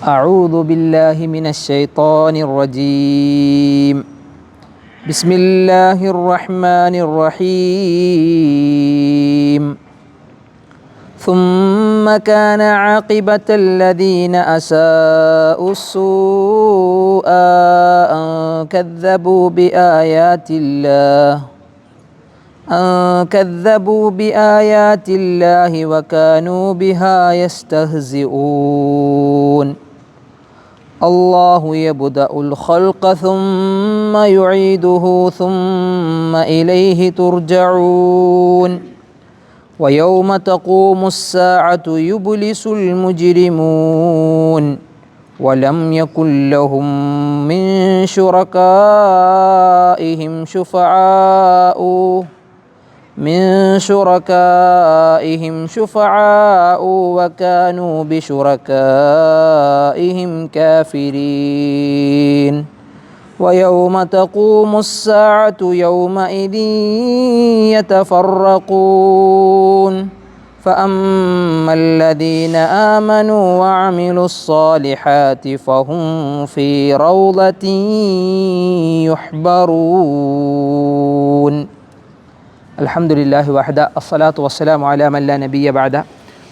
أعوذ بالله من الشيطان الرجيم. بسم الله الرحمن الرحيم. ثم كان عاقبة الذين أساءوا السوء أن كذبوا بآيات الله أن كذبوا بآيات الله وكانوا بها يستهزئون. الله يبدأ الخلق ثم يعيده ثم إليه ترجعون. ويوم تقوم الساعة يبلس المجرمون. ولم يكن لهم من شركائهم شفعاء. من شركائهم شفعاء وكانوا بشركائهم كافرين. ويوم تقوم الساعة يومئذ يتفرقون. فأما الذين آمنوا وعملوا الصالحات فهم في روضة يحبرون. അലഹമുല്ലാഹി വഹദ അസ്സലാത്തു വസ്സലാം അലാമല്ല നബിയ ബാദ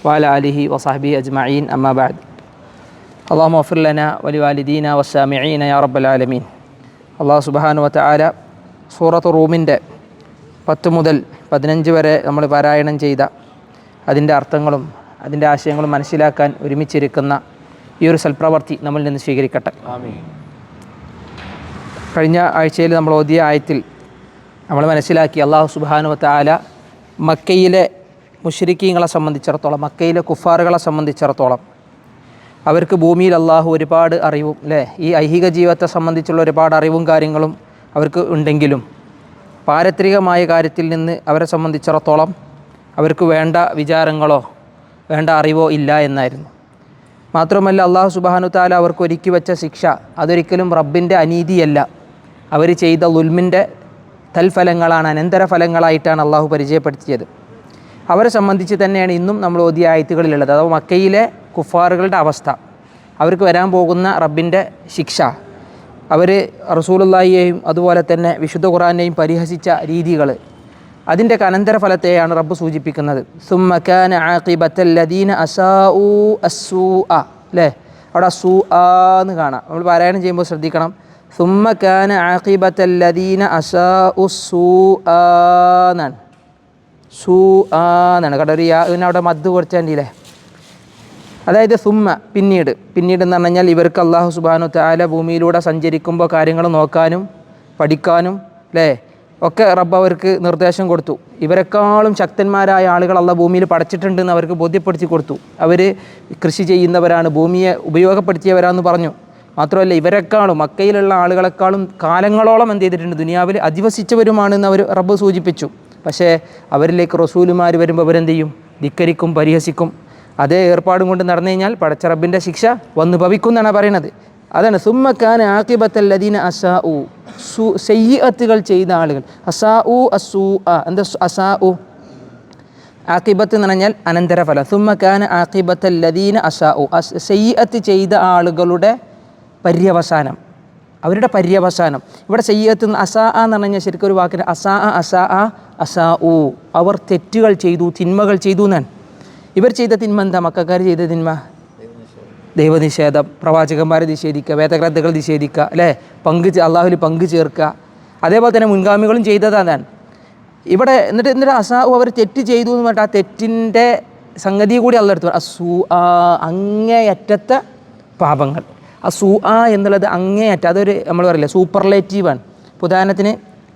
വാല അലിഹി വസാഹബി അജ്മീൻ അമ്മാബാദ് അള്ളാഹു മഫുല്ലന വലി വാലിദീന വസ്സാമിഅീന യാ റബ്ബലാലമീൻ അള്ളാഹു സുബാനു വത്ത ആല സൂറത്ത് റൂമിന്റെ പത്ത് മുതൽ പതിനഞ്ച് വരെ നമ്മൾ പാരായണം ചെയ്ത അതിന്റെ അർത്ഥങ്ങളും അതിന്റെ ആശയങ്ങളും മനസ്സിലാക്കാൻ ഒരുമിച്ചിരിക്കുന്ന ഈ ഒരു സൽപ്രവർത്തി നമ്മളിൽ നിന്ന് സ്വീകരിക്കട്ടെ. കഴിഞ്ഞ ആഴ്ചയിൽ നമ്മൾ ഓതിയ ആയത്തിൽ നമ്മൾ മനസ്സിലാക്കി അള്ളാഹു സുബാനു വത്താല മക്കയിലെ മുഷരിക്കീങ്ങളെ സംബന്ധിച്ചിടത്തോളം മക്കയിലെ കുഫാറുകളെ സംബന്ധിച്ചിടത്തോളം അവർക്ക് ഭൂമിയിൽ അള്ളാഹു ഒരുപാട് അറിവും അല്ലേ ഈ ഐഹിക ജീവിതത്തെ സംബന്ധിച്ചുള്ള ഒരുപാട് അറിവും കാര്യങ്ങളും അവർക്ക് ഉണ്ടെങ്കിലും പാരത്രികമായ കാര്യത്തിൽ നിന്ന് അവരെ സംബന്ധിച്ചിടത്തോളം അവർക്ക് വേണ്ട വിചാരങ്ങളോ വേണ്ട അറിവോ ഇല്ല എന്നായിരുന്നു. മാത്രമല്ല അള്ളാഹു സുബാനു താല അവർക്ക് ഒരുക്കി വെച്ച ശിക്ഷ അതൊരിക്കലും റബ്ബിന്റെ അനീതിയല്ല. അവർ ചെയ്ത ലുൽമിന്റെ തൽഫലങ്ങളാണ് അനന്തര ഫലങ്ങളായിട്ടാണ് അള്ളാഹു പരിചയപ്പെടുത്തിയത്. അവരെ സംബന്ധിച്ച് തന്നെയാണ് ഇന്നും നമ്മൾ ഓതിയ ആയത്തുകളിലുള്ളത്. അഥവാ മക്കയിലെ കുഫാറുകളുടെ അവസ്ഥ. അവർക്ക് വരാൻ പോകുന്ന റബ്ബിന്റെ ശിക്ഷ. അവർ റസൂലുള്ളാഹിയെയും അതുപോലെ തന്നെ വിശുദ്ധ ഖുറാനെയും പരിഹസിച്ച രീതികൾ അതിന്റെ അനന്തര ഫലത്തെയാണ് റബ്ബ് സൂചിപ്പിക്കുന്നത്. സുമ്മക്കാന ആഖിബത്തല്ലദീന അസാഊ അസൂ അല്ലേ? അവിടെ അസൂ ആ എന്ന് കാണാം. നമ്മൾ പാരായണം ചെയ്യുമ്പോൾ ശ്രദ്ധിക്കണം. സുമ്മക്കാന ആഖിബത്തല്ലദീന അസാ സൂ എന്നാണ് കേട്ടോ ഒരു അവിടെ മദ് കുറച്ചാണ്ടില്ലേ അതായത് സുമ്മ പിന്നീട്. പിന്നീട് എന്ന് പറഞ്ഞു കഴിഞ്ഞാൽ ഇവർക്ക് അള്ളാഹു സുബാനു താല ഭൂമിയിലൂടെ സഞ്ചരിക്കുമ്പോൾ കാര്യങ്ങൾ നോക്കാനും പഠിക്കാനും അല്ലേ ഒക്കെ റബ്ബ് അവർക്ക് നിർദ്ദേശം കൊടുത്തു. ഇവരെക്കാളും ശക്തന്മാരായ ആളുകൾ അള്ള ഭൂമിയിൽ പടച്ചിട്ടുണ്ടെന്ന് അവർക്ക് ബോധ്യപ്പെടുത്തി കൊടുത്തു. അവർ കൃഷി ചെയ്യുന്നവരാണ് ഭൂമിയെ ഉപയോഗപ്പെടുത്തിയവരാണെന്ന് പറഞ്ഞു. മാത്രമല്ല ഇവരെക്കാളും മക്കയിലുള്ള ആളുകളെക്കാളും കാലങ്ങളോളം എന്ത് ചെയ്തിട്ടുണ്ട്? ദുനിയാവിൽ അധിവസിച്ചവരുമാണെന്ന് അവർ റബ്ബ് സൂചിപ്പിച്ചു. പക്ഷേ അവരിലേക്ക് റസൂലുമാർ വരുമ്പോൾ അവരെന്ത് ചെയ്യും? ധിക്കരിക്കും പരിഹസിക്കും. അതേ ഏർപ്പാടും കൊണ്ട് നടന്നു കഴിഞ്ഞാൽ പടച്ച റബ്ബിന്റെ ശിക്ഷ വന്ന് ഭവിക്കും എന്നാണ് പറയണത് അതാണ്. സുമ്മക്കാൻ ആക്കിബത്തല്ലദീന അസാ ഉ സു സയ്യത്തുകൾ ചെയ്ത ആളുകൾ. അസാ ഉ അസൂ അ എന്താ അസാ ഉ ആക്കിബത്ത് എന്ന് പറഞ്ഞാൽ അനന്തരഫലം. സുമ്മക്കാൻ ആക്കിബത്തല്ലദീന അസാ ഉ സയ്യത്ത് ചെയ്ത ആളുകളുടെ പര്യവസാനം. അവരുടെ പര്യവസാനം. ഇവിടെ സയ്യത്ത് അസാ എന്ന് പറഞ്ഞാൽ ശരിക്കും ഒരു വാക്കിന് അസാ അസാ അസാ ഊ. അവർ തെറ്റുകൾ ചെയ്തു തിന്മകൾ ചെയ്തു എന്നാൽ ഇവർ ചെയ്ത തിന്മ എന്താ? മക്കാർ ചെയ്ത തിന്മ? ദൈവനിഷേധം. പ്രവാചകന്മാരെ നിഷേധിക്കുക വേദഗ്രന്ഥങ്ങൾ നിഷേധിക്കുക അല്ലേ? പങ്ക് അള്ളാഹുവിൽ പങ്ക് ചേർക്കുക. അതേപോലെ തന്നെ മുൻഗാമികളും ചെയ്തതാണ് ഇവിടെ എന്നിട്ട് എന്നിട്ട് അസാഹു അവർ തെറ്റ് ചെയ്തു എന്ന് പറഞ്ഞിട്ട് ആ തെറ്റിന്റെ സംഗതി കൂടി അള്ളെടുത്തു അസൂ അങ്ങേയറ്റത്തെ പാപങ്ങൾ. ആ സൂ ആ എന്നുള്ളത് അങ്ങേയറ്റം അതൊരു നമ്മൾ പറയില്ല സൂപ്പർലേറ്റീവാണ് ഉദാഹരണത്തിന്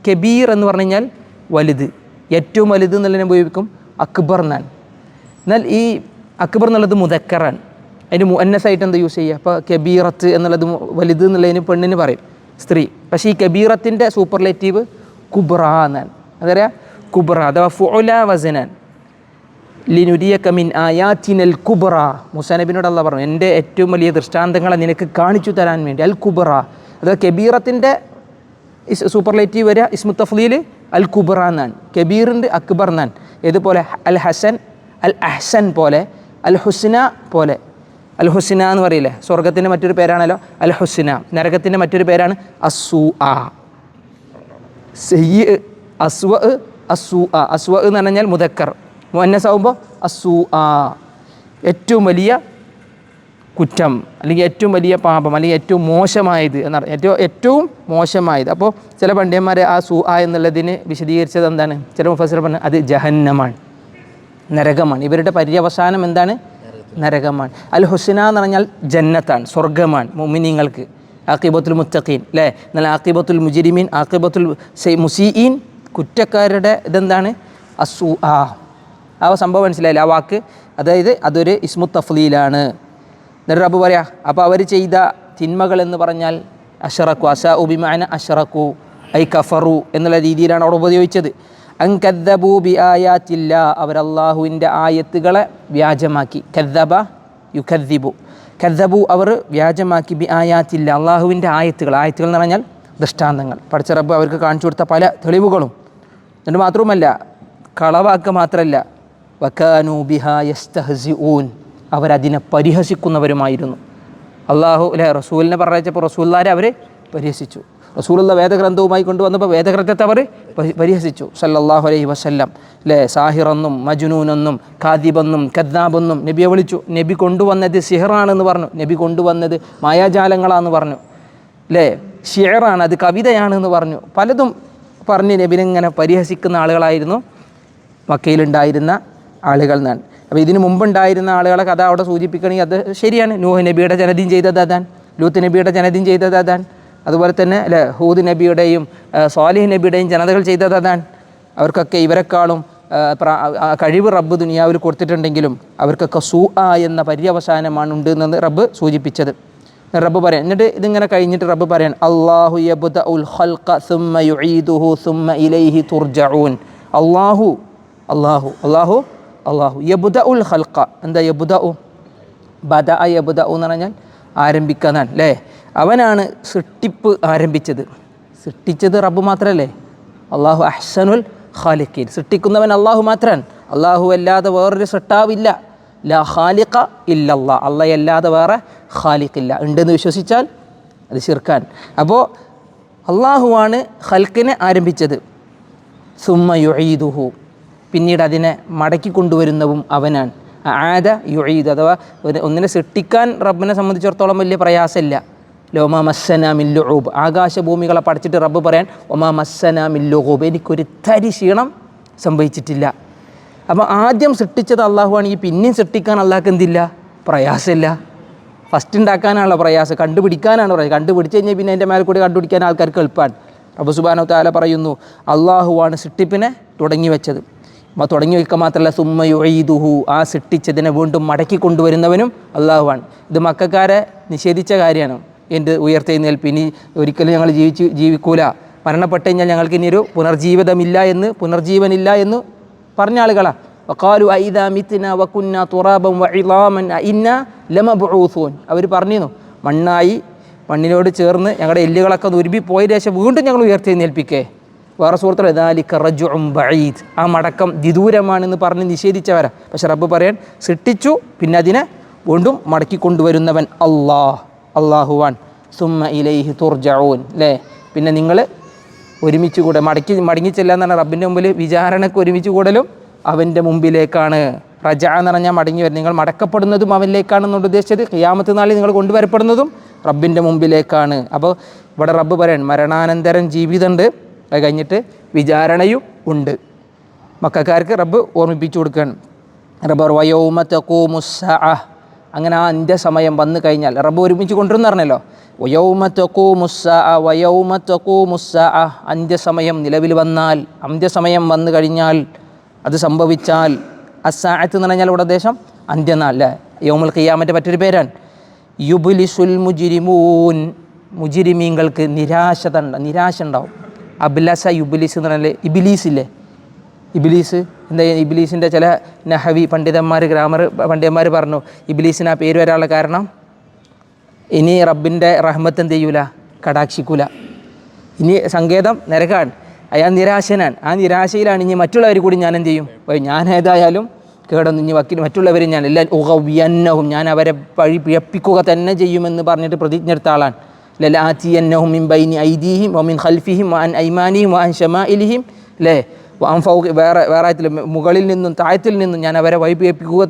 കബീർ എന്ന് പറഞ്ഞു കഴിഞ്ഞാൽ വലുത്. ഏറ്റവും വലുത് എന്നുള്ളതിനെ ഉപയോഗിക്കും അക്ബർ എന്നാണ്. എന്നാൽ ഈ അക്ബർ എന്നുള്ളത് മുതക്കറാണ് അതിന് മുന്നസായിട്ട് എന്താ യൂസ് ചെയ്യുക? അപ്പോൾ കബീറത്ത് എന്നുള്ളത് വലുത് എന്നുള്ളതിന് പെണ്ണിന് പറയും സ്ത്രീ. പക്ഷേ ഈ കബീറത്തിന്റെ സൂപ്പർലേറ്റീവ് കുബ്ര എന്നാണ്. അതറിയാം? കുബ്ര അഥവാ ഫുല വസനാൻ ലിനുരിയക മിൻ ആയാത്തിനൽ കുബ്ര മുസാനബിനോട് അല്ല പറഞ്ഞു എന്റെ ഏറ്റവും വലിയ ദൃഷ്ടാന്തങ്ങളെ നിനക്ക് കാണിച്ചു തരാൻ വേണ്ടി അൽ കുബറ. അഥവാ കബീറത്തിന്റെ സൂപ്പർലേറ്റീവ് വരിക ഇസ്മു അൽ കുബറ എന്നാണ്. കബീറിന്റെ അക്ബർ എന്നാണ്. ഇതുപോലെ അൽ ഹസൻ അൽ അഹ്സൻ പോലെ അൽ ഹുസ്ന പോലെ. അൽ ഹുസ്ന എന്ന് പറയില്ലേ? സ്വർഗത്തിന്റെ മറ്റൊരു പേരാണല്ലോ അൽ ഹുസ്ന. നരകത്തിന്റെ മറ്റൊരു പേരാണ് അസു ആ സെയ്യ് അസ്വ അസു ആ അസ്വ എന്ന് പറഞ്ഞാൽ മുതക്കർ മുന്നസാവുമ്പോൾ അസു ആ ഏറ്റവും വലിയ കുറ്റം അല്ലെങ്കിൽ ഏറ്റവും വലിയ പാപം അല്ലെങ്കിൽ ഏറ്റവും മോശമായത് എന്നാണ് ഏറ്റവും ഏറ്റവും മോശമായത്. അപ്പോൾ ചില പണ്ഡിതന്മാരെ ആ സു ആ എന്നുള്ളതിന് വിശദീകരിച്ചത് എന്താണ്? ചില മുഫസർ പറഞ്ഞു അത് ജഹന്നമാണ് നരകമാണ്. ഇവരുടെ പര്യവസാനം എന്താണ്? നരകമാണ്. അൽ ഹുസന എന്ന് പറഞ്ഞാൽ ജന്നത്താണ് സ്വർഗമാണ് മുമിനിങ്ങൾക്ക് ആക്കിബത്തുൽ മുത്തഖീൻ അല്ലേ? എന്നാൽ ആക്കിബത്തുൽ മുജിരിമീൻ ആക്കിബത്തുൽ മുസീൻ കുറ്റക്കാരുടെ ഇതെന്താണ്? അസു ആ ആ സംഭവം മനസ്സിലായില്ല? ആ വാക്ക്. അതായത് അതൊരു ഇസ്മു തഫ്ലീലാണ്. എന്നിട്ട് റബ്ബ് പറയാ അപ്പോൾ അവർ ചെയ്ത തിന്മകൾ എന്ന് പറഞ്ഞാൽ അഷറക്കു അസ ഉബിമാന അഷറക്കു ഐ കഫറു എന്നുള്ള രീതിയിലാണ് അവിടെ ഉപയോഗിച്ചത്. അങ്കദ്ദബൂ ബി ആയാത്തില്ല അവർ അള്ളാഹുവിന്റെ ആയത്തുകളെ വ്യാജമാക്കി. കദ്ദബ യു കദ്ദിബു കദ്ദബു അവർ വ്യാജമാക്കി ബി ആയാത്തില്ല അള്ളാഹുവിന്റെ ആയത്തുകൾ. ആയത്തുകൾ എന്ന് പറഞ്ഞാൽ ദൃഷ്ടാന്തങ്ങൾ. പഠിച്ച റബ്ബ് അവർക്ക് കാണിച്ചു കൊടുത്ത പല തെളിവുകളും. എന്നിട്ട് മാത്രവുമല്ല കളവാക്ക മാത്രമല്ല വക്കാനു ബിഹ യസ്തഹസിഊൻ. അവരതിനെ പരിഹസിക്കുന്നവരുമായിരുന്നു. അള്ളാഹു അല്ലെ റസൂലിനെ പറഞ്ഞപ്പോൾ റസൂല്ലാരെ അവർ പരിഹസിച്ചു. റസൂലുള്ള വേദഗ്രന്ഥവുമായി കൊണ്ടുവന്നപ്പോൾ വേദഗ്രന്ഥത്തെ അവർ പരി- പരിഹസിച്ചു. സല്ലല്ലാഹു അലൈഹി വസല്ലം. അല്ലേ സാഹിറെന്നും മജുനൂനെന്നും ഖാദിബെന്നും കദ്ദാബെന്നും നബിയെ വിളിച്ചു. നബി കൊണ്ടുവന്നത് സിഹറാണെന്ന് പറഞ്ഞു. നബി കൊണ്ടുവന്നത് മായാജാലങ്ങളാണെന്ന് പറഞ്ഞു. അല്ലേ ഷിയറാണ് അത് കവിതയാണെന്ന് പറഞ്ഞു. പലതും പറഞ്ഞ് നബിനെ ഇങ്ങനെ പരിഹസിക്കുന്ന ആളുകളായിരുന്നു മക്കയിലുണ്ടായിരുന്ന ആളുകൾ എന്നാണ്. അപ്പോൾ ഇതിനു മുമ്പുണ്ടായിരുന്ന ആളുകളെ കഥ അവിടെ സൂചിപ്പിക്കണമെങ്കിൽ അത് ശരിയാണ്. നൂഹ് നബിയുടെ ജനതയും ചെയ്തത് അതാണ്. ലൂത്ത് നബിയുടെ ജനതയും ചെയ്തത് അതാണ്. അതുപോലെ തന്നെ അല്ലേ ഹൂദ് നബിയുടെയും സ്വാലിഹ് നബിയുടെയും ജനതകൾ ചെയ്തത് അതാണ്. അവർക്കൊക്കെ ഇവരെക്കാളും കഴിവ് റബ്ബ് ദുനിയാവിൽ കൊടുത്തിട്ടുണ്ടെങ്കിലും അവർക്കൊക്കെ സൂ ആ എന്ന പര്യവസാനമാണ് ഉണ്ട് എന്ന് റബ്ബ് സൂചിപ്പിച്ചത്. റബ്ബ് പറയാൻ എന്നിട്ട് ഇതിങ്ങനെ കഴിഞ്ഞിട്ട് റബ്ബ് പറയാൻ അള്ളാഹു ഉൽ ഹൽക്ക സുമ്മ യുഈദുഹു സുമ്മ ഇലൈഹി തുർജഊൻ. അള്ളാഹു അള്ളാഹു അള്ളാഹു അള്ളാഹു യബുദ ഉൽ ഖൽഖ എന്താ യബുദ ഉ ബദ യബുദ എന്ന് പറഞ്ഞാൽ ആരംഭിക്കാന്നാണ് അല്ലേ? അവനാണ് സൃഷ്ടിപ്പ് ആരംഭിച്ചത്. സൃഷ്ടിച്ചത് റബ്ബ് മാത്രമല്ലേ അള്ളാഹു അഹ്സനുൽ ഖാലിഖീൻ. സൃഷ്ടിക്കുന്നവൻ അള്ളാഹു മാത്രമാണ് അള്ളാഹു അല്ലാതെ വേറൊരു സൃഷ്ടാവില്ല. ല ഖാലിഖ ഇല്ലല്ലാ. അള്ളയല്ലാതെ വേറെ ഖാലിഖില്ല. ഉണ്ടെന്ന് വിശ്വസിച്ചാൽ അത് ശിർക്കാൻ അപ്പോൾ അള്ളാഹുവാണ് ഹൽക്കിനെ ആരംഭിച്ചത്. സുമ്മ യുഈദുഹു. പിന്നീട് അതിനെ മടക്കി കൊണ്ടുവരുന്നതും അവനാണ്. ആദ യുഈദ് അഥവാ ഒന്നിനെ സൃഷ്ടിക്കാൻ റബ്ബിനെ സംബന്ധിച്ചിടത്തോളം വലിയ പ്രയാസമില്ല. ലോമ മസ്സന മില്ലുഹൂബ് ആകാശഭൂമികളെ പഠിച്ചിട്ട് റബ്ബ് പറയാൻ ഒമാ മസ്സന മില്ലുഹൂബ് എനിക്കൊരു തരി ക്ഷീണം സംഭവിച്ചിട്ടില്ല. അപ്പോൾ ആദ്യം സൃഷ്ടിച്ചത് അള്ളാഹുവാണെങ്കിൽ പിന്നെയും സൃഷ്ടിക്കാൻ അള്ളാഹ്ക്ക് എന്തില്ല? പ്രയാസമില്ല. ഫസ്റ്റ് ഉണ്ടാക്കാനാണല്ലോ പ്രയാസം. കണ്ടുപിടിക്കാനാണ് പ്രയാസം. കണ്ടുപിടിച്ച് കഴിഞ്ഞാൽ പിന്നെ അതിന്റെ മേലെ കൂടി കണ്ടുപിടിക്കാൻ ആൾക്കാർക്ക് എളുപ്പമാണ്. റബ്ബ് സുബാനോ താല പറയുന്നു അള്ളാഹുവാണ് സൃഷ്ടിപ്പിനെ തുടങ്ങി വെച്ചത്. തുടങ്ങി വയ്ക്കുക മാത്രമല്ല സുമ്മയുദുഹു ആ സിട്ടിച്ചതിനെ വീണ്ടും മടക്കി കൊണ്ടുവരുന്നവനും അള്ളാഹുവാണ് ഇത് മക്കാരെ നിഷേധിച്ച കാര്യമാണ്. എന്റെ ഉയർത്തെഴുന്നേൽപ്പ് ഇനി ഒരിക്കലും ഞങ്ങൾ ജീവിച്ച് ജീവിക്കൂല. മരണപ്പെട്ട് കഴിഞ്ഞാൽ ഞങ്ങൾക്ക് ഇനിയൊരു പുനർജീവിതമില്ല എന്ന് പുനർജീവനില്ല എന്ന് പറഞ്ഞ ആളുകളാണ് വക്കാലു ഐദ വക്കുന്ന തുറാബം വഇലാമൻ ഇന്ന ലമബൂസൂൻ അവർ പറഞ്ഞിരുന്നു മണ്ണായി മണ്ണിനോട് ചേർന്ന് ഞങ്ങളുടെ എല്ലുകളൊക്കെ ഉരുമ്പി പോയ ശേഷം വീണ്ടും ഞങ്ങൾ ഉയർത്തെഴുന്നേൽപ്പിക്കേ വേറെ സുഹൃത്തുക്കൾ ദാലിക റജുഉം ബഈദ്. ആ മടക്കം വിദൂരമാണെന്ന് പറഞ്ഞ് നിഷേധിച്ചവരാ. പക്ഷെ റബ്ബ് പറയാൻ സൃഷ്ടിച്ചു പിന്നെ അതിനെ വീണ്ടും മടക്കി കൊണ്ടുവരുന്നവൻ അള്ളാഹ് അള്ളാഹുവാൻ സുമ്മ ഇലൈഹി തുർജഊൻ അല്ലേ പിന്നെ നിങ്ങൾ ഒരുമിച്ച് കൂടെ മടക്കി മടങ്ങിച്ചെല്ലാം എന്ന് റബ്ബിന്റെ മുമ്പിൽ വിചാരണക്ക് ഒരുമിച്ച് കൂടലും അവന്റെ മുമ്പിലേക്കാണ്. റജ എന്ന് പറഞ്ഞാൽ മടങ്ങി വരും. നിങ്ങൾ മടക്കപ്പെടുന്നതും അവനിലേക്കാണെന്നുണ്ട് ഉദ്ദേശിച്ചത്. ഖിയാമത്ത് നാളിൽ നിങ്ങൾ കൊണ്ടുവരപ്പെടുന്നതും റബ്ബിന്റെ മുമ്പിലേക്കാണ്. അപ്പോൾ ഇവിടെ റബ്ബ് പറയാൻ മരണാനന്തരം ജീവിതമുണ്ട്. അത് കഴിഞ്ഞിട്ട് വിചാരണയും ഉണ്ട്. മക്കാർക്ക് റബ്ബ് ഓർമ്മിപ്പിച്ചു കൊടുക്കുകയാണ്. റബ്ബർ വയോമത്തക്കോമുസ്സ അങ്ങനെ ആ അന്ത്യസമയം വന്നു കഴിഞ്ഞാൽ റബ്ബ് ഒരുമിച്ച് കൊണ്ടുവരുന്ന പറഞ്ഞല്ലോ. വയോമത്തക്കോമുസ്സ വയോമത്തക്കോമുസ്സ അന്ത്യസമയം നിലവിൽ വന്നാൽ അന്ത്യസമയം വന്നു കഴിഞ്ഞാൽ അത് സംഭവിച്ചാൽ അസാഅത്ത് എന്ന് പറഞ്ഞാൽ ഇവിടെ ഉദ്ദേശം അന്ത്യനാൾ അല്ലേ? യോമുൽ ഖിയാമന്റെ മറ്റൊരു പേരാണ്. യുബുലിസുൽ മുജിരിമൂൻ. മുജിരിമീങ്ങൾക്ക് നിരാശ തണ്ട നിരാശ ഉണ്ടാവും. അബ്ലസ യുബിലിസ് എന്ന് പറഞ്ഞാൽ ഇബിലീസ് ഇല്ലേ? ഇബിലീസ്? എന്താ ഇബിലീസിന്റെ ചില നഹവി പണ്ഡിതന്മാർ ഗ്രാമർ പണ്ഡിതന്മാർ പറഞ്ഞു ഇബിലീസിന് ആ പേര് വരാനുള്ള കാരണം? ഇനി റബ്ബിന്റെ റഹ്മത്ത് എന്ത് ചെയ്യൂല? കടാക്ഷിക്കൂല. ഇനി സങ്കേതം നരകാണ്. അയാൾ നിരാശനാണ്. ആ നിരാശയിലാണ് ഇനി മറ്റുള്ളവർ കൂടി ഞാൻ എന്ത് ചെയ്യും? ഞാൻ ഏതായാലും കേടൊന്നും ഇനി വക്കീൽ മറ്റുള്ളവരും ഞാൻ എല്ലാം ഉഹവ്യന്നവും ഞാൻ അവരെ വഴി പിഴപ്പിക്കുക തന്നെ ചെയ്യുമെന്ന് പറഞ്ഞിട്ട് പ്രതിജ്ഞ എടുത്ത ആളാണ്. ലലാറ്റിയന്നഹും മിൻ ബൈനി ഐദീഹിം വമിൻ ഖൽഫിഹിം വഅൻ ഐമാനിഹിം വഅൻ ഷമാഇലിഹിം ലേ വഅൻ വേറെ മുകളിൽ നിന്നും താഴത്തിൽ നിന്നും ഞാൻ അവരെ വഴി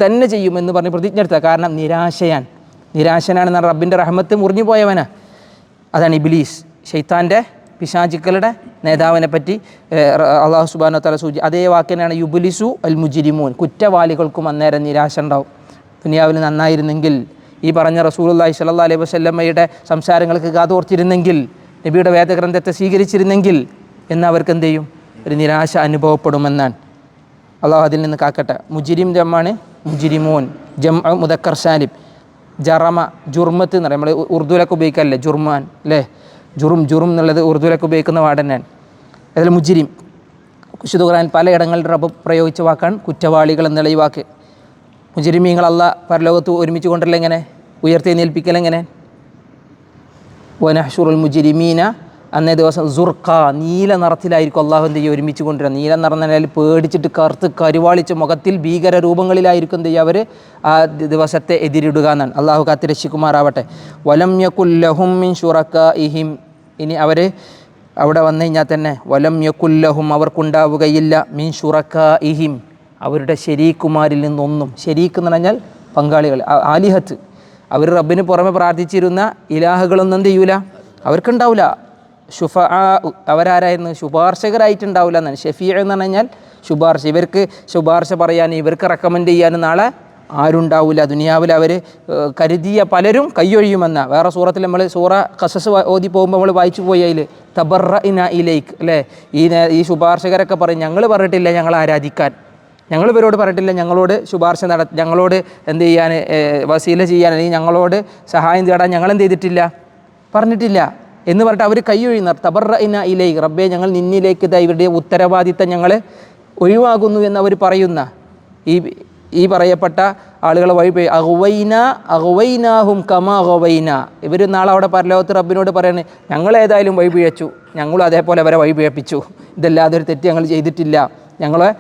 തന്നെ ചെയ്യും എന്ന് പറഞ്ഞ് പ്രതിജ്ഞ എടുത്ത. കാരണം നിരാശയാൻ. നിരാശനാണെന്ന റബ്ബിന്റെ റഹ്മത്ത് മുറിഞ്ഞു പോയവനാ. അതാണ് ഇബിലീസ്. ഷെയ്ത്താന്റെ പിശാചിക്കളുടെ നേതാവിനെ പറ്റി അള്ളാഹു സുബാനോ തല സൂചി അതേ വാക്കിനാണ് യുബുലിസു അൽ മുജിരിമൂൻ. കുറ്റവാളികൾക്കും അന്നേരം നിരാശ ഉണ്ടാവും. ദുനിയാവിൽ നന്നായിരുന്നെങ്കിൽ ഈ പറഞ്ഞ റസൂലുള്ളാഹി സ്വല്ലല്ലാഹി അലൈഹി വസല്ലമ്മയുടെ സംസാരങ്ങൾക്ക് കാതോർത്തിരുന്നെങ്കിൽ നബിയുടെ വേദഗ്രന്ഥത്തെ സ്വീകരിച്ചിരുന്നെങ്കിൽ എന്ന് അവർക്ക് എന്ത് ചെയ്യും? ഒരു നിരാശ അനുഭവപ്പെടുമെന്നാണ്. അള്ളാഹു അതിൽ നിന്ന് കാക്കട്ടെ. മുജിരിം ജമ്മാണ് മുജിരിമോൻ ജം മുദക്കർ സാലിബ് ജറമ ജുർമത്ത് എന്ന് പറയും. നമ്മൾ ഉറുദുവിലൊക്കെ ഉപയോഗിക്കാറില്ലേ? ജുർമാൻ അല്ലേ? ജുറും ജുറും എന്നുള്ളത് ഉറുദുവിലൊക്കെ ഉപയോഗിക്കുന്ന വാടനാണ് അതിൽ മുജിരിം വിശുദ്ധ പല പലയിടങ്ങളിൽ റബ്ബ് പ്രയോഗിച്ച വാക്കാണ് കുറ്റവാളികൾ എന്നുള്ള ഈ വാക്ക്. മുജിരിമീങ്ങൾ അല്ല പരലോകത്ത് ഒരുമിച്ച് കൊണ്ടല്ല എങ്ങനെ ഉയർത്തി എങ്ങനെ വനഹ്ഷുറുൽ മുജരിമീന അന്നേ ദിവസം സുർഖ നീല നിറത്തിലായിരിക്കും അള്ളാഹു എന്ത് ചെയ്യുക? ഒരുമിച്ച് കൊണ്ടുവരിക. നീല നിറഞ്ഞാൽ പേടിച്ചിട്ട് കറുത്ത് കരുവാളിച്ച് മുഖത്തിൽ ഭീകര രൂപങ്ങളിലായിരിക്കും എന്ത് ചെയ്യുക അവർ ആ ദിവസത്തെ എതിരിടുക എന്നാണ്. അള്ളാഹു കാത്തിരശിക്കുമാറാവട്ടെ വലം യക്കുല്ലഹും മിൻ ഷുറക്ക ഇഹിം ഇനി അവർ അവിടെ വന്നു കഴിഞ്ഞാൽ തന്നെ വലം യക്കുല്ലഹും അവർക്കുണ്ടാവുകയില്ല. മിൻ ഷുറക്ക ഇഹിം അവരുടെ ശരീക്കുമാരിൽ നിന്നൊന്നും ശരീക്ക് എന്ന് പറഞ്ഞാൽ പങ്കാളികൾ ആലിഹത്ത്. അവർ റബ്ബിന് പുറമെ പ്രാർത്ഥിച്ചിരുന്ന ഇലാഹകളൊന്നും എന്ത് ചെയ്യൂല? അവർക്കുണ്ടാവില്ല ശുഫ അവരാരായിരുന്നു? ശുപാർശകരായിട്ടുണ്ടാവില്ല എന്നാണ്. ഷെഫീ എന്ന് പറഞ്ഞാൽ ശുപാർശ. ഇവർക്ക് ശുപാർശ പറയാനും ഇവർക്ക് റെക്കമെൻഡ് ചെയ്യാനും നാളെ ആരുണ്ടാവില്ല ദുനിയാവിൽ അവർ കരുതിയ പലരും കൈയൊഴിയുമെന്ന. വേറെ സൂറത്തിൽ നമ്മൾ സൂറ കസസ് ഓതി പോകുമ്പോൾ നമ്മൾ വായിച്ചു പോയി അതിൽ തബറ ഇന ഇലേക്ക് അല്ലേ? ഈ ഈ ശുപാർശകരൊക്കെ പറയും ഞങ്ങൾ പറഞ്ഞിട്ടില്ല ഞങ്ങൾ ആരാധിക്കാൻ. ഞങ്ങൾ ഇവരോട് പറഞ്ഞിട്ടില്ല. ഞങ്ങളോട് ശുപാർശ നട ഞങ്ങളോട് എന്ത് ചെയ്യാൻ വസീല ചെയ്യാൻ അല്ലെങ്കിൽ ഞങ്ങളോട് സഹായം തേടാൻ ഞങ്ങൾ എന്ത് ചെയ്തിട്ടില്ല? പറഞ്ഞിട്ടില്ല. എന്ന് പറഞ്ഞിട്ട് അവർ കൈയൊഴിയുന്ന തബറ ഇന ഇലേക്ക് റബ്ബെ ഞങ്ങൾ നിന്നിലേക്ക് ഇവരുടെ ഉത്തരവാദിത്തം ഞങ്ങൾ ഒഴിവാകുന്നു എന്ന് അവർ പറയുന്ന ഈ ഈ പറയപ്പെട്ട ആളുകളെ വഴി പോയി. അഹുവൈന അഹുവൈനാഹും കമാ അഹുവൈന ഇവർ നാളെ അവിടെ പരലോകത്ത് റബ്ബിനോട് പറയണേ ഞങ്ങൾ ഏതായാലും വഴി പിഴച്ചു. ഞങ്ങളും അതേപോലെ അവരെ വഴി പിഴപ്പിച്ചു. ഇതല്ലാതെ ഒരു തെറ്റ് ഞങ്ങൾ ചെയ്തിട്ടില്ല. ഞങ്ങളെ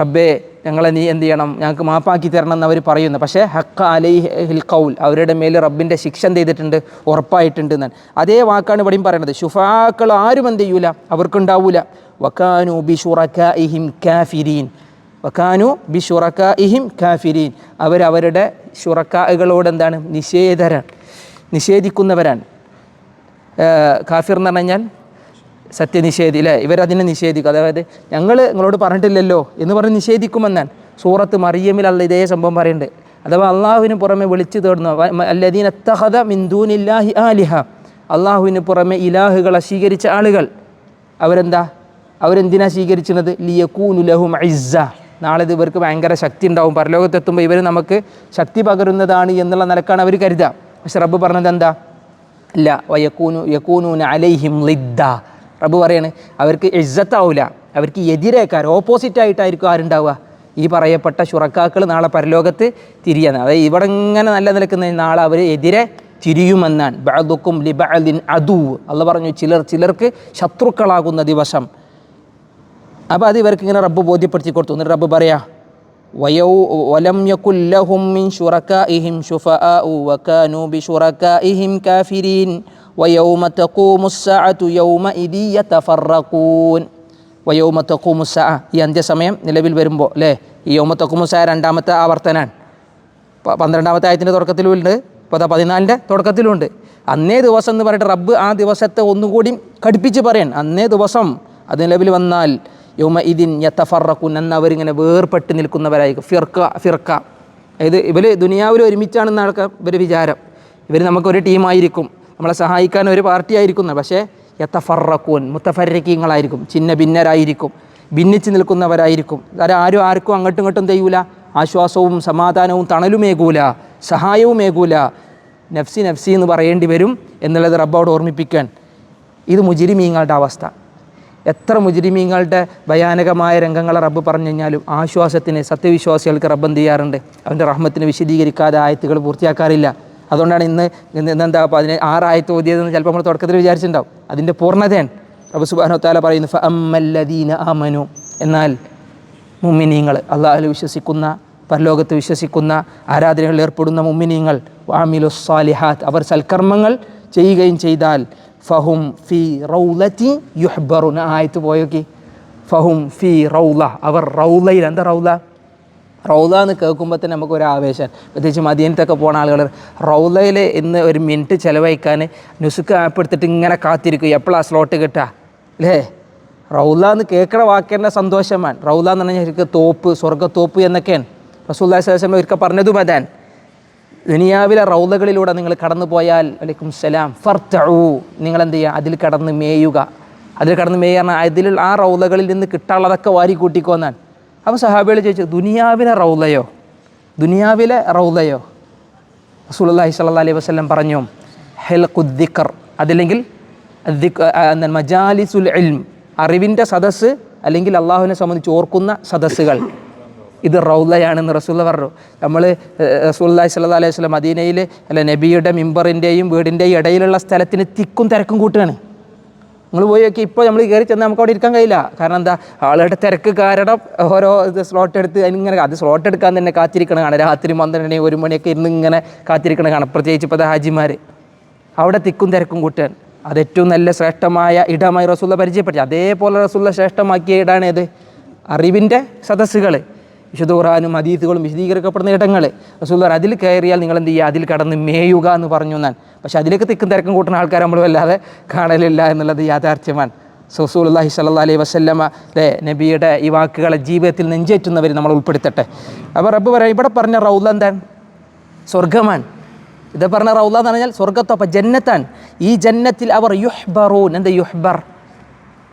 റബ്ബേ ഞങ്ങളെ നീ എന്ത് ചെയ്യണം? ഞങ്ങൾക്ക് മാപ്പാക്കി തരണം എന്ന് അവർ പറയുന്നു. പക്ഷേ ഹക്ക അലൈ ഹിൽ കൗൽ അവരുടെ മേൽ റബ്ബിന്റെ ശിക്ഷ എന്ത് ചെയ്തിട്ടുണ്ട് ഉറപ്പായിട്ടുണ്ട് എന്നാണ് അതേ വാക്കാണ് ഇവിടെയും പറയുന്നത്. ഷുഫാക്കൾ ആരും എന്ത് ചെയ്യൂല? അവർക്കുണ്ടാവൂല. വക്കാനു ബി ഷുറക്കാഇഹിം കാഫിരീൻ. വക്കാനു ബി ഷുറക്കാഇഹിം കാഫിരീൻ അവരവരുടെ ഷുറക്കാകളോട് എന്താണ്? നിഷേധരാണ് നിഷേധിക്കുന്നവരാണ്. കാഫിർ എന്ന് പറഞ്ഞു കഴിഞ്ഞാൽ സത്യനിഷേധി അല്ലേ ഇവരതിനെ നിഷേധിക്കും. അതായത് ഞങ്ങൾ നിങ്ങളോട് പറഞ്ഞിട്ടില്ലല്ലോ എന്ന് പറഞ്ഞ് നിഷേധിക്കുമെന്നാണ്. സൂറത്ത് മറിയമിൽ അല്ല ഇതേ സംഭവം പറയുന്നുണ്ട്. അഥവാ അള്ളാഹുവിന് പുറമെ വിളിച്ചു തേടുന്നു അല്ലദീൻ അത്തഹദ മിന്ദൂനില്ലാഹി ആലിഹ. അള്ളാഹുവിന് പുറമെ ഇലാഹുകളെ സ്വീകരിച്ച ആളുകൾ. അവരെന്താ? അവരെന്തിനാ സ്വീകരിക്കുന്നത് ലിയക്കൂനുലഹും ഇസ്സ. നാളെ ഇത് ഇവർക്ക് ഭയങ്കര ശക്തി ഉണ്ടാവും. പരലോകത്തെത്തുമ്പോൾ ഇവർ നമുക്ക് ശക്തി പകരുന്നതാണ് എന്നുള്ള നിലക്കാണ് അവർ കരുതുക പക്ഷെ റബ്ബ് പറഞ്ഞത് എന്താ ഇല്ല വയക്കൂനു യക്കൂനൂന അലൈഹിം ലിദ്ദ. റബ്ബ് പറയാണ് അവർക്ക് ഇജ്ജത്താവില്ല അവർക്ക് എതിരേക്കാർ ഓപ്പോസിറ്റ് ആയിട്ടായിരിക്കും ആരുണ്ടാവുക. ഈ പറയപ്പെട്ട ശുറക്കാക്കൾ നാളെ പരലോകത്ത് തിരിയാണ്. അതായത് ഇവിടെ ഇങ്ങനെ നല്ല നിൽക്കുന്ന നാളെ അവർ എതിരെ തിരിയുമെന്നാണ്. ബഅദുക്കും ലിബഅദിൻ അദൂ. അല്ല പറഞ്ഞു ചിലർ ചിലർക്ക് ശത്രുക്കളാകുന്ന ദിവസം. അപ്പോൾ അത് ഇവർക്ക് ഇങ്ങനെ റബ്ബ് ബോധ്യപ്പെടുത്തി കൊടുത്തു. എന്നിട്ട് റബ്ബ് പറയാ വയൗ വലം യകുല്ലഹും മിൻ ശുറകാഇഹിം ശുഫആഉ വകാനൂ ബിശുറകാഇഹിം കാഫിരീൻ. വയൗമ تقوم الساعة يومئذ യതഫറഖൂൻ വയൗമ സഅ ഈ അന്ത്യസമയം നിലവിൽ വരുമ്പോൾ അല്ലേ ഈ യൗമ സഅ രണ്ടാമത്തെ ആവർത്തനാണ് പന്ത്രണ്ടാമത്തെ ആയത്തിന്റെ തുടക്കത്തിലുമുണ്ട് ഇപ്പോൾ പതിനാലിന്റെ തുടക്കത്തിലുമുണ്ട് അന്നേ ദിവസം എന്ന് പറഞ്ഞിട്ട് റബ്ബ് ആ ദിവസത്തെ ഒന്നുകൂടി കടുപ്പിച്ച് പറയാൻ അന്നേ ദിവസം അത് നിലവിൽ വന്നാൽ യോമ ഇതിൻ യത്തഫറക്കുൻ എന്ന് അവരിങ്ങനെ വേർപെട്ട് നിൽക്കുന്നവരായിരിക്കും. ഫിർക്ക ഫിർക്ക ഇത് ഇവർ ദുനിയാവിൽ ഒരുമിച്ചാണെന്നാൾക്ക് ഇവർ വിചാരം. ഇവർ നമുക്കൊരു ടീമായിരിക്കും. നമ്മളെ സഹായിക്കാൻ ഒരു പാർട്ടി ആയിരിക്കുന്നു പക്ഷേ യത്തഫറക്കൂൻ മുത്തഫരക്കീങ്ങളായിരിക്കും ചിന്ന ഭിന്നരായിരിക്കും ഭിന്നിച്ച് നിൽക്കുന്നവരായിരിക്കും. ആരും ആർക്കും അങ്ങോട്ടും ഇങ്ങോട്ടും തെയ്യൂല. ആശ്വാസവും സമാധാനവും തണലുമേകൂല സഹായവും സഹായവുമേകൂല. നഫ്സി നഫ്സി എന്ന് പറയേണ്ടി വരും എന്നുള്ളത് റബ്ബോട് ഓർമ്മിപ്പിക്കാൻ. ഇത് മുജിരിമീങ്ങളുടെ അവസ്ഥ. എത്ര മുജിരിമീങ്ങളുടെ ഭയാനകമായ രംഗങ്ങളെ റബ്ബ് പറഞ്ഞു കഴിഞ്ഞാലും ആശ്വാസത്തിന് സത്യവിശ്വാസികൾക്ക് റബ്ബ് എന്ത് ചെയ്യാറുണ്ട്? അവന്റെ റഹ്മത്തിന് വിശദീകരിക്കാതെ ആയത്തുകൾ പൂർത്തിയാക്കാറില്ല. അതുകൊണ്ടാണ് ഇന്ന് ഇന്ന് ഇന്നെന്താ അതിന് ആറായത്ത് ഓതിയതെന്ന് ചിലപ്പോൾ നമ്മൾ തുടക്കത്തിൽ വിചാരിച്ചിട്ടുണ്ടാവും. അതിന്റെ പൂർണതയാണ്. റബ്ബു സുബാനോ താല പറയുന്നു ഫ അമ്മല്ലദീന അമനു എന്നാൽ മുമ്മിനീങ്ങൾ അള്ളാഹുൽ വിശ്വസിക്കുന്ന പരലോകത്ത് വിശ്വസിക്കുന്ന ആരാധനകളിൽ ഏർപ്പെടുന്ന മുമ്മിനീങ്ങൾ വാമിലു സാലിഹാത്ത് അവർ സൽക്കർമ്മങ്ങൾ ചെയ്യുകയും ചെയ്താൽ ഫഹും ഫി റൗലത്തി യുഹ്ബറുന ആയത്ത് പോയോക്കി. ഫഹും ഫി റൗല അവർ റൗലയിൽ എന്താ റൗല റൗല എന്ന് കേൾക്കുമ്പോൾ തന്നെ നമുക്കൊരു ആവേശം. പ്രത്യേകിച്ച് മദീനത്തൊക്കെ പോണ ആളുകൾ റൗലയിൽ ഇന്ന് ഒരു മിനിറ്റ് ചിലവഴിക്കാൻ നുസുക്ക് ആപ്പ് എടുത്തിട്ട് ഇങ്ങനെ കാത്തിരിക്കും. എപ്പോഴാണ് സ്ലോട്ട് കിട്ടുക അല്ലേ റൗല എന്ന് കേൾക്കണ വാക്കേണ്ട സന്തോഷമാണ്. റൗല എന്ന് പറഞ്ഞാൽ ശരിക്കും തോപ്പ് സ്വർഗത്തോപ്പ് എന്നൊക്കെയാണ്. റസൂല്ലാ സ്വലം ഒരിക്കൽ പറഞ്ഞതും അതാൻ ദുനിയാവിലെ റൗലകളിലൂടെ നിങ്ങൾ കടന്നു പോയാൽ വലൈക്കും സലാം ഫർത്തഴു നിങ്ങൾ എന്ത് ചെയ്യുക അതിൽ കടന്ന് മേയുക. അതിൽ കടന്ന് മേയുക അതിൽ ആ റൗലകളിൽ നിന്ന് കിട്ടാനുള്ളതൊക്കെ വാരി കൂട്ടിക്കോന്നാൻ അപ്പോൾ സഹാബികൾ ചോദിച്ചു ദുനിയാവിലെ റൗലയോ ദുനിയാവിലെ റൗലയോ റസൂലുള്ളാഹി സ്വല്ലല്ലാഹി അലൈഹി വസ്ലം പറഞ്ഞു ഹെൽഖുദ്ദിഖർ അതില്ലെങ്കിൽ മജാലിസുൽ ഇൽം അറിവിന്റെ സദസ്സ് അല്ലെങ്കിൽ അള്ളാഹുവിനെ സംബന്ധിച്ച് ഓർക്കുന്ന സദസ്സുകൾ. ഇത് റൗലയാണെന്ന് റസൂല്ല പറഞ്ഞു. നമ്മൾ റസൂല്ലാഹി സ്വല്ലല്ലാഹി അലൈഹി വസ്ലം മദീനയിൽ അല്ല നബിയുടെ മിമ്പറിന്റെയും വീടിന്റെയും ഇടയിലുള്ള സ്ഥലത്തിന് തിക്കും തിരക്കും കൂട്ടുകയാണ്. നിങ്ങൾ പോയി നോക്കി ഇപ്പോൾ നമ്മൾ കയറി ചെന്നാൽ നമുക്ക് അവിടെ ഇരിക്കാൻ കഴിയില്ല. കാരണം എന്താ ആളുടെ തിരക്ക് കാരണം ഓരോ ഇത് സ്ലോട്ട് എടുത്ത് അതിനിങ്ങനെ അത് സ്ലോട്ട് എടുക്കാൻ തന്നെ കാത്തിരിക്കണ കാണാൻ രാത്രി പന്ത്രണ്ട് ഒരു മണിയൊക്കെ ഇരുന്ന് ഇങ്ങനെ കാത്തിരിക്കണ കാണാം പ്രത്യേകിച്ച് ഇപ്പോൾ ഹാജിമാർ അവിടെ തിക്കും തിരക്കും കൂട്ടാൻ അത് ഏറ്റവും നല്ല ശ്രേഷ്ഠമായ ഇടമായി റസൂള്ള പരിചയപ്പെടുത്തി. അതേപോലെ റസൂള്ള ശ്രേഷ്ഠമാക്കിയ ഇടാണ് ഏത്? അറിവിന്റെ സദസ്സുകൾ വിശുദ്ധ ഖുറാനും ഹദീസുകളും വിശദീകരിക്കപ്പെടുന്ന ഇടങ്ങൾ റസൂൽ അതിൽ കയറിയാൽ നിങ്ങൾ എന്ത് ചെയ്യുക? അതിൽ കടന്ന് മേയുക എന്ന് പറഞ്ഞു ഞാൻ പക്ഷെ അതിലേക്ക് തിക്കും തിരക്കും കൂട്ടുന്ന ആൾക്കാർ നമ്മൾ വല്ലാതെ കാണലില്ല എന്നുള്ളത് യാഥാർത്ഥ്യമാണ്. സസൂലുല്ലാഹി സല്ലാ അലൈ വസല്ലമ അല്ലേ നബിയുടെ ഈ വാക്കുകളെ ജീവിതത്തിൽ നെഞ്ചേറ്റുന്നവർ നമ്മൾ ഉൾപ്പെടുത്തട്ടെ. അപ്പോൾ റബ്ബ് പറയാം ഇവിടെ പറഞ്ഞ റൗല എന്താണ്? സ്വർഗമാണ് ഇത് പറഞ്ഞ റൗല എന്ന് പറഞ്ഞാൽ സ്വർഗത്തോപ്പം ജന്നത്താണ്. ഈ ജന്നത്തിൽ അവർ യുഹ്ബറൂൻ എന്താ യുഹ്ബർ?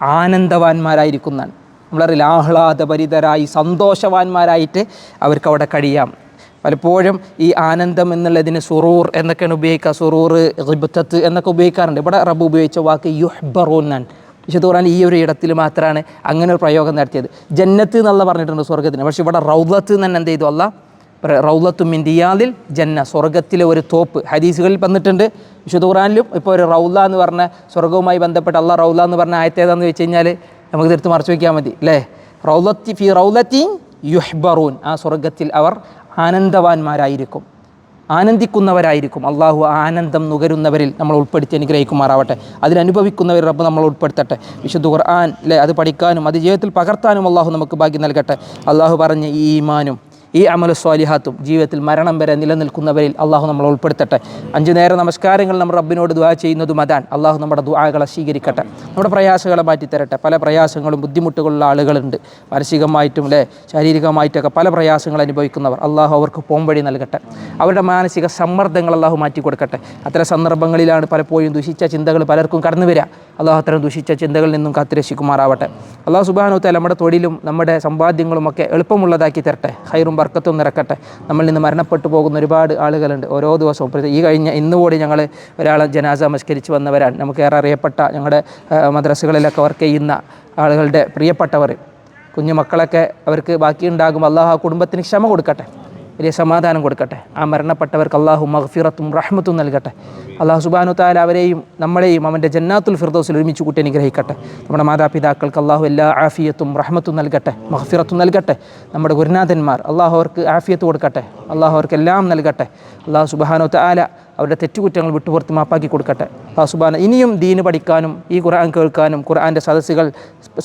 ആനന്ദവാന്മാരായിരിക്കുന്നതാണ്. നമ്മളറിയില്ല ആഹ്ലാദപരിതരായി സന്തോഷവാന്മാരായിട്ട് അവർക്ക് അവിടെ കഴിയാം. പലപ്പോഴും ഈ ആനന്ദം എന്നുള്ളതിന് സുറൂർ എന്നൊക്കെയാണ് ഉപയോഗിക്കുക സുറൂർ റിബത്തത്ത് എന്നൊക്കെ ഉപയോഗിക്കാറുണ്ട്. ഇവിടെ റബ്ബ് ഉപയോഗിച്ച വാക്ക് യുഹ്ബറൂൻ എന്നാണ് വിശുദ്ധ ഖുർആൻ ഈ ഒരു ഇടത്തിൽ മാത്രമാണ് അങ്ങനെ ഒരു പ്രയോഗം നടത്തിയത്. ജന്നത്ത് എന്നുള്ള പറഞ്ഞിട്ടുണ്ട് സ്വർഗത്തിന് പക്ഷേ ഇവിടെ റൗലത്ത് തന്നെ എന്ത് ചെയ്തു? അല്ല റൗലത്തും ദിയാദിൽ ജന്ന സ്വർഗത്തിലെ ഒരു തോപ്പ്. ഹദീസുകളിൽ വന്നിട്ടുണ്ട്. വിശുദ്ധ ഖുറാനിലും ഇപ്പോൾ ഒരു റൗല എന്ന് പറഞ്ഞ സ്വർഗവുമായി ബന്ധപ്പെട്ട് അല്ല റൗല എന്ന് പറഞ്ഞ ആയത്തേതാന്ന് വെച്ച് കഴിഞ്ഞാൽ നമുക്ക് തീർത്ത് മറച്ചു വയ്ക്കാൻ മതി അല്ലേ? റൗലത്തി ഫി റൗലത്തി യുഹ്ബറൂൻ. ആ സ്വർഗത്തിൽ അവർ ആനന്ദവാന്മാരായിരിക്കും. ആനന്ദിക്കുന്നവരായിരിക്കും. അള്ളാഹു ആനന്ദം നുകരുന്നവരിൽ നമ്മൾ ഉൾപ്പെടുത്തി അനുഗ്രഹിക്കുമാറാവട്ടെ. അതിനനുഭവിക്കുന്നവർ റബ്ബ് നമ്മൾ ഉൾപ്പെടുത്തട്ടെ. വിശുദ്ധ ഖുർആൻ അല്ലേ? അത് പഠിക്കാനും അത് ജീവിതത്തിൽ പകർത്താനും അള്ളാഹു നമുക്ക് ഭാഗ്യം നൽകട്ടെ. അള്ളാഹു പറഞ്ഞ ഈ ഈമാനും ഈ അമല സ്വാലിഹാത്തും ജീവിതത്തിൽ മരണം വരെ നിലനിൽക്കുന്നവരിൽ അള്ളാഹു നമ്മൾ ഉൾപ്പെടുത്തട്ടെ. അഞ്ചു നേര നമസ്കാരങ്ങൾ നമ്മൾ റബ്ബിനോട് ദുആ ചെയ്യുന്നതും അതാണ് അള്ളാഹു നമ്മുടെ ദുആകളെ സ്വീകരിക്കട്ടെ. നമ്മുടെ പ്രയാസങ്ങളെ മാറ്റിത്തരട്ടെ. പല പ്രയാസങ്ങളും ബുദ്ധിമുട്ടുകളുള്ള ആളുകളുണ്ട്. മാനസികമായിട്ടും അല്ലേ ശാരീരികമായിട്ടൊക്കെ പല പ്രയാസങ്ങൾ അനുഭവിക്കുന്നവർ അള്ളാഹു അവർക്ക് പോംവഴി നൽകട്ടെ. അവരുടെ മാനസിക സമ്മർദ്ദങ്ങൾ അള്ളാഹു മാറ്റി കൊടുക്കട്ടെ. അത്തരം സന്ദർഭങ്ങളിലാണ് പലപ്പോഴും ദുഷിച്ച ചിന്തകൾ പലർക്കും കടന്നു വരിക. അള്ളാഹു അത്തരം ദുഷിച്ച ചിന്തകളിൽ നിന്നും കാത്തിരശിക്കുമാറാവട്ടെ അള്ളാഹു സുബാനോത്തെ നമ്മുടെ തൊഴിലും നമ്മുടെ സമ്പാദ്യങ്ങളും ഒക്കെ എളുപ്പമുള്ളതാക്കി തരട്ടെ. ഹൈറും ബർക്കത്തും നിറക്കട്ടെ നമ്മളിൽ നിന്ന് മരണപ്പെട്ടു പോകുന്ന ഒരുപാട് ആളുകളുണ്ട്. ഓരോ ദിവസവും ഈ കഴിഞ്ഞ ഇന്ന് കൂടി ഞങ്ങൾ ഒരാളെ ജനാസ നമസ്കരിച്ച് വന്നവരാണ്. നമുക്ക് ഏറെ അറിയപ്പെട്ട ഞങ്ങളുടെ മദ്രസകളിലൊക്കെ വർക്ക് ചെയ്യുന്ന ആളുകളുടെ പ്രിയപ്പെട്ടവർ കുഞ്ഞു മക്കളൊക്കെ അവർക്ക് ബാക്കിയുണ്ടാകും. അള്ളാഹു ആ കുടുംബത്തിന് ക്ഷമ കൊടുക്കട്ടെ. വലിയ സമാധാനം കൊടുക്കട്ടെ. ആ മരണപ്പെട്ടവർക്ക് അള്ളാഹു മഗ്ഫിറത്തും റഹ്മത്തും നൽകട്ടെ. അള്ളാഹു സുബാനു താല അവരെയും നമ്മളെയും അവന്റെ ജന്നാത്തുൽ ഫിർദോസിൽ ഒരുമിച്ച് കൂട്ടി അനുഗ്രഹിക്കട്ടെ. നമ്മുടെ മാതാപിതാക്കൾക്ക് അള്ളാഹു എല്ലാ ആഫിയത്തും റഹ്മത്തും നൽകട്ടെ മഹഫിറത്തും നൽകട്ടെ. നമ്മുടെ ഗുരുനാഥന്മാർ അള്ളാഹു അവർക്ക് ആഫിയത്ത് കൊടുക്കട്ടെ അള്ളാഹു അവർക്ക് എല്ലാം നൽകട്ടെ. അള്ളാഹു സുബാനു താല അവരുടെ തെറ്റുകുറ്റങ്ങൾ വിട്ടുപുറത്ത് മാപ്പാക്കി കൊടുക്കട്ടെ. അള്ളാഹു സുബാന ഇനിയും ദീന് പഠിക്കാനും ഈ ഖുർആൻ കേൾക്കാനും ഖുർആന്റെ സദസ്സുകൾ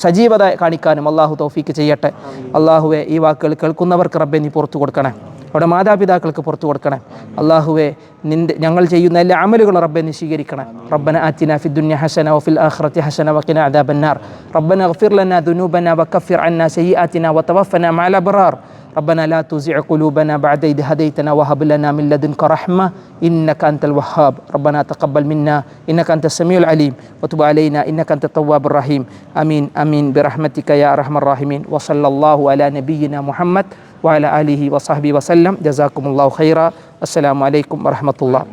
സജീവത കാണിക്കാനും അള്ളാഹു തൗഫീക്ക് ചെയ്യട്ടെ. അള്ളാഹുവെ ഈ വാക്കുകൾ കേൾക്കുന്നവർക്ക് റബ്ബെ നീ പുറത്തു കൊടുക്കണേ. അവിടെ മാതാപിതാക്കൾക്ക് പുറത്തു കൊടുക്കണേ അള്ളാഹുവെ നിന്റെ ഞങ്ങൾ ചെയ്യുന്ന എല്ലാ അമലുകളും റബ്ബെ നീ സ്വീകരിക്കണേ റബ്ബന ആറ്റിന ഫി ദുനിയ ഹസന വഫിൽ ആഖിറതി ഹസന വഖിന അദാബന്നാർ റബ്ബന اغفر لنا ذنوبنا وكفر عنا سيئاتنا وتوفنا مع الأبرار ربنا لا تزع قلوبنا بعد إذ هديتنا وهب لنا من لدنك رحمة إنك أنت الوهاب ربنا تقبل منا إنك أنت السميع العليم وتب علينا إنك أنت التواب الرحيم آمين آمين برحمتك يا أرحم الراحمين وصلى الله على نبينا محمد വാല അലിഹി വസാഹബി വസല്ലം. ജസാക്കുമുല്ലാ ഖൈറ. അസ്സാം വലൈക്കും വർഹമത്തുള്ള